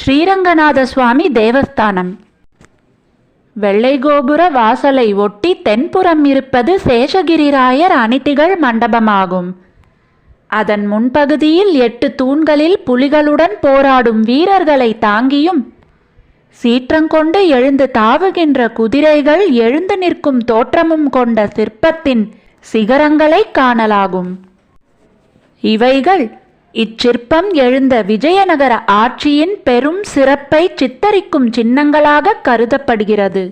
ஸ்ரீரங்கநாத சுவாமி தேவஸ்தானம். வெள்ளை கோபுர வாசலை ஒட்டி தென்புறம் இருப்பது சேஷகிரிராயர் அணிதிகள் மண்டபமாகும். அதன் முன்பகுதியில் எட்டு தூண்களில் புலிகளுடன் போராடும் வீரர்களை தாங்கியும் சீற்றங்கொண்டு எழுந்து தாவுகின்ற குதிரைகள் எழுந்து நிற்கும் தோற்றமும் கொண்ட சிற்பத்தின் சிகரங்களை காணலாகும். இவைகள் இச்சிற்பம் எழுந்த விஜயநகர ஆட்சியின் பெரும் சிறப்பை சித்தரிக்கும் சின்னங்களாக கருதப்படுகிறது.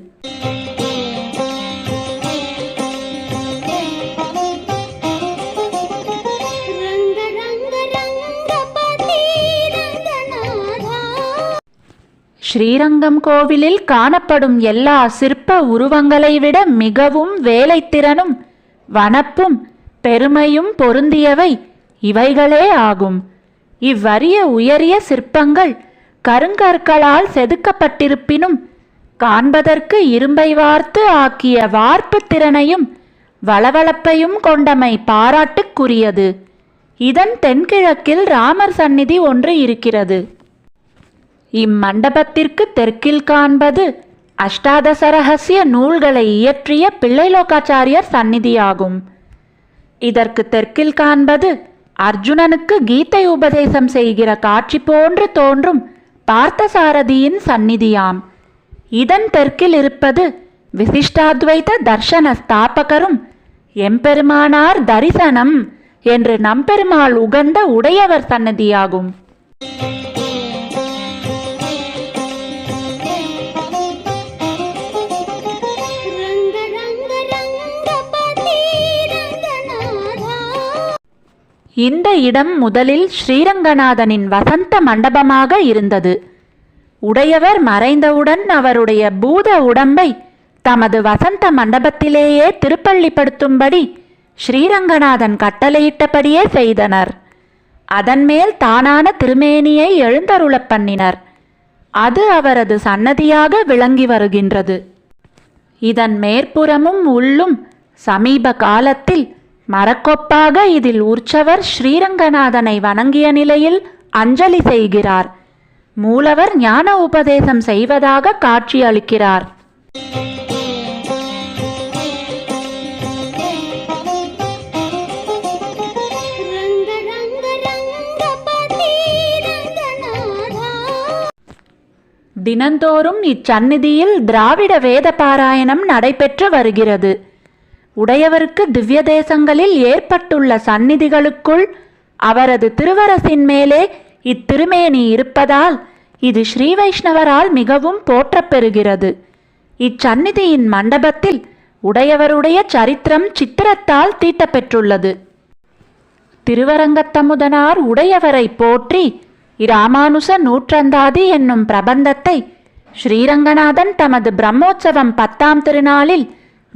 ஸ்ரீரங்கம் கோவிலில் காணப்படும் எல்லா சிற்ப உருவங்களை விட மிகவும் வேலைத்திறனும் வனப்பும் பெருமையும் பொருந்தியவை. இவைகளே ஆகும். இவ்வரிய உயரிய சிற்பங்கள் கருங்கற்களால் செதுக்கப்பட்டிருப்பினும் காண்பதற்கு இரும்பை வார்த்து ஆக்கிய வார்ப்பு திறனையும் வளவளப்பையும் கொண்டமை பாராட்டுக்குரியது. இதன் தென்கிழக்கில் ராமர் சந்நிதி ஒன்று இருக்கிறது. இம்மண்டபத்திற்கு தெற்கில் காண்பது அஷ்டாதசரகசிய நூல்களை இயற்றிய பிள்ளைலோகாச்சாரியர் சந்நிதியாகும். இதற்கு தெற்கில் காண்பது அர்ஜுனனுக்கு கீதை உபதேசம் செய்கிற காட்சி போன்று தோன்றும் பார்த்தசாரதியின் சந்நிதியாம். இதன் தெற்கில் இருப்பது விசிஷ்டாத்வைத தர்ஷன ஸ்தாபகரும் எம்பெருமானார் தரிசனம் என்று நம்பெருமாள் உகந்த உடையவர் சன்னதியாகும் இந்த இடம் முதலில் ஸ்ரீரங்கநாதனின் வசந்த மண்டபமாக இருந்தது. உடையவர் மறைந்தவுடன் அவருடைய பூத உடம்பை தமது வசந்த மண்டபத்திலேயே திருப்பள்ளிப்படுத்தும்படி ஸ்ரீரங்கநாதன் கட்டளையிட்டபடியே செய்தனர். அதன்மேல் தானான திருமேனியை எழுந்தருளப் பண்ணினர். அது அவரது சன்னதியாக விளங்கி வருகின்றது. இதன் மேற்புறமும் உள்ளும் சமீப காலத்தில் மரக்கொப்பாக இதில் உற்சவர் ஸ்ரீரங்கநாதனை வணங்கிய நிலையில் அஞ்சலி செய்கிறார். மூலவர் ஞான உபதேசம் செய்வதாக காட்சியளிக்கிறார் தினந்தோறும் இச்சந்நிதியில் திராவிட வேத பாராயணம் நடைபெற்று வருகிறது. உடையவருக்கு திவ்ய தேசங்களில் ஏற்பட்டுள்ள சந்நிதிகளுக்குள் அவரது திருவரசின் மேலே இத்திருமேனி இருப்பதால் இது ஸ்ரீ வைஷ்ணவரால் மிகவும் போற்றப்பெறுகிறது. இச்சந்நிதியின் மண்டபத்தில் உடையவருடைய சரித்திரம் சித்திரத்தால் தீட்டப்பெற்றுள்ளது. திருவரங்கத்தமுதனார் உடையவரை போற்றி இராமானுச நூற்றந்தாதி என்னும் பிரபந்தத்தை ஸ்ரீரங்கநாதன் தமது பிரம்மோற்சவம் பத்தாம் திருநாளில்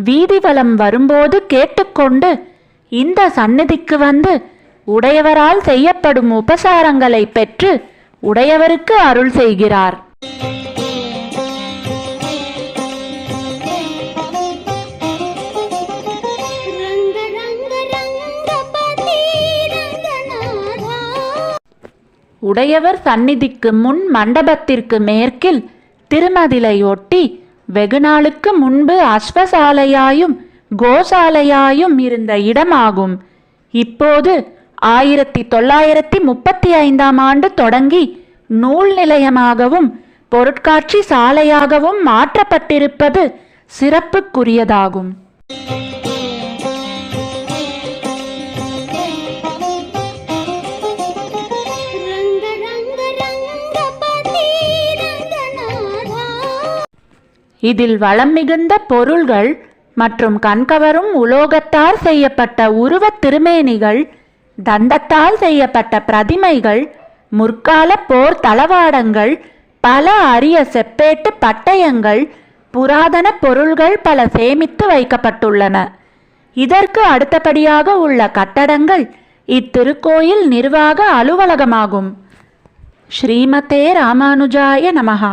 வீதி வலம் வரும்போது கேட்டுக்கொண்டு இந்த சந்நிதிக்கு வந்து உடையவரால் செய்யப்படும் உபசாரங்களை பெற்று உடையவருக்கு அருள் செய்கிறார். உடையவர் சந்நிதிக்கு முன் மண்டபத்திற்கு மேற்கில் திருமதிலையொட்டி வெகுநாளுக்கு முன்பு அஸ்வசாலையாயும் கோசாலையாயும் இருந்த இடமாகும். இப்போது ஆயிரத்தி தொள்ளாயிரத்தி முப்பத்தி ஐந்தாம் ஆண்டு தொடங்கி நூல் நிலையமாகவும் பொருட்காட்சி சாலையாகவும் மாற்றப்பட்டிருப்பது சிறப்புக்குரியதாகும். இதில் வளம் மிகுந்த பொருள்கள் மற்றும் கண்கவரும் உலோகத்தால் செய்யப்பட்ட உருவத் திருமேனிகள் தந்தத்தால் செய்யப்பட்ட பிரதிமைகள் முற்கால போர் தளவாடங்கள் பல அரிய செப்பேட்டு பட்டயங்கள் புராதன பொருள்கள் பல சேமித்து வைக்கப்பட்டுள்ளன. இதற்கு அடுத்தபடியாக உள்ள கட்டடங்கள் இத்திருக்கோயில் நிர்வாக அலுவலகமாகும். ஸ்ரீமதே ராமானுஜாய நமகா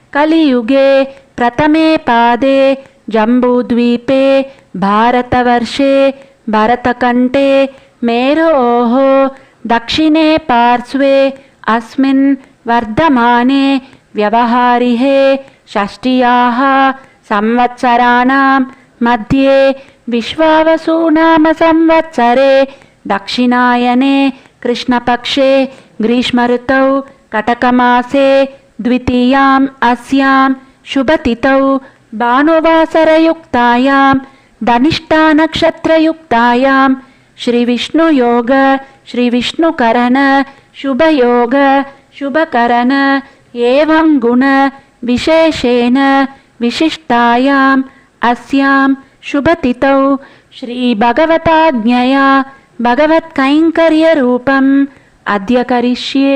कलियुगे प्रथमे पादे जम्बूद्वीपे भारतवर्षे भरतकण्ठे मेरोः दक्षिणे पार्श्वे अस्मिन् वर्धमाने व्यवहारिहे षष्ट्याः संवत्सराणां मध्ये विश्वावसुनामसंवत्सरे दक्षिणायने कृष्णपक्षे ग्रीष्मऋतौ कटकमासे द्वितीयाम् अस्यां शुभतिथौ भानुवासरयुक्तायां धनिष्ठानक्षत्रयुक्तायां श्रीविष्णुयोग श्रीविष्णुकरण शुभयोग शुभकरण एवं गुण विशेषेण विशिष्टायाम् अस्यां शुभतिथौ श्रीभगवताज्ञया भगवत्कैङ्कर्यरूपम् अद्य करिष्ये